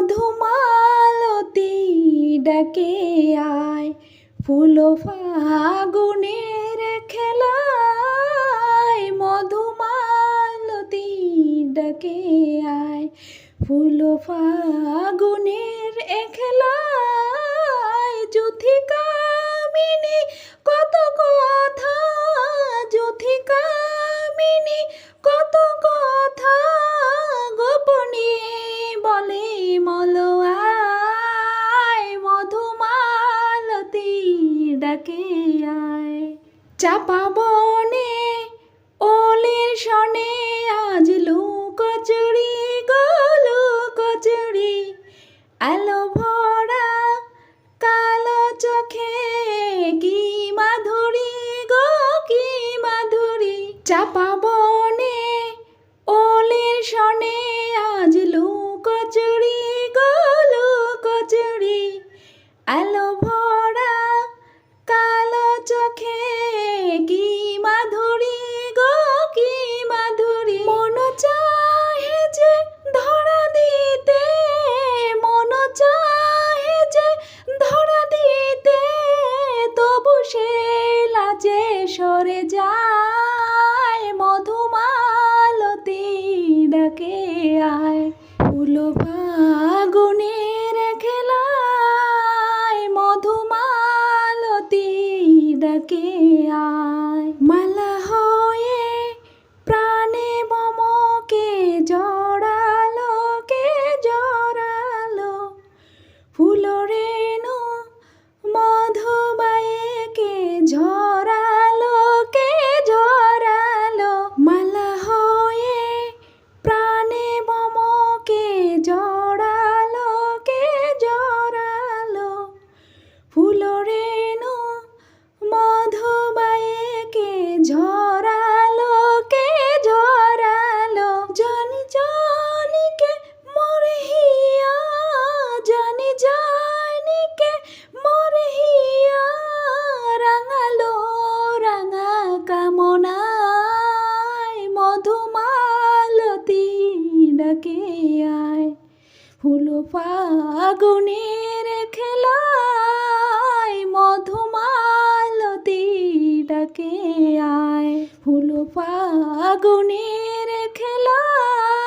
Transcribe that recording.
মধুমালতি ডাকে আয় ফুল ফাগুনের খেলায়। মধুমালতি ডাকে আয় ফুল ফাগুনের চাপা বনে, ওলের সনে আজ লুকোচুরি গলু কচুরি আলো ভরা কালো চোখে কি মাধুরী গো, কি মাধুরী। চাপা বনে, ওলের সনে আজ লুকোচুরি গলু কচুরি আলো ভরা ফুল ফাগুনের খেলায় মধুমালতি ডাকে। পাগুনের খেলায় মধুমালতি ডাকে আয়। ফুল পাগুনের খেলায়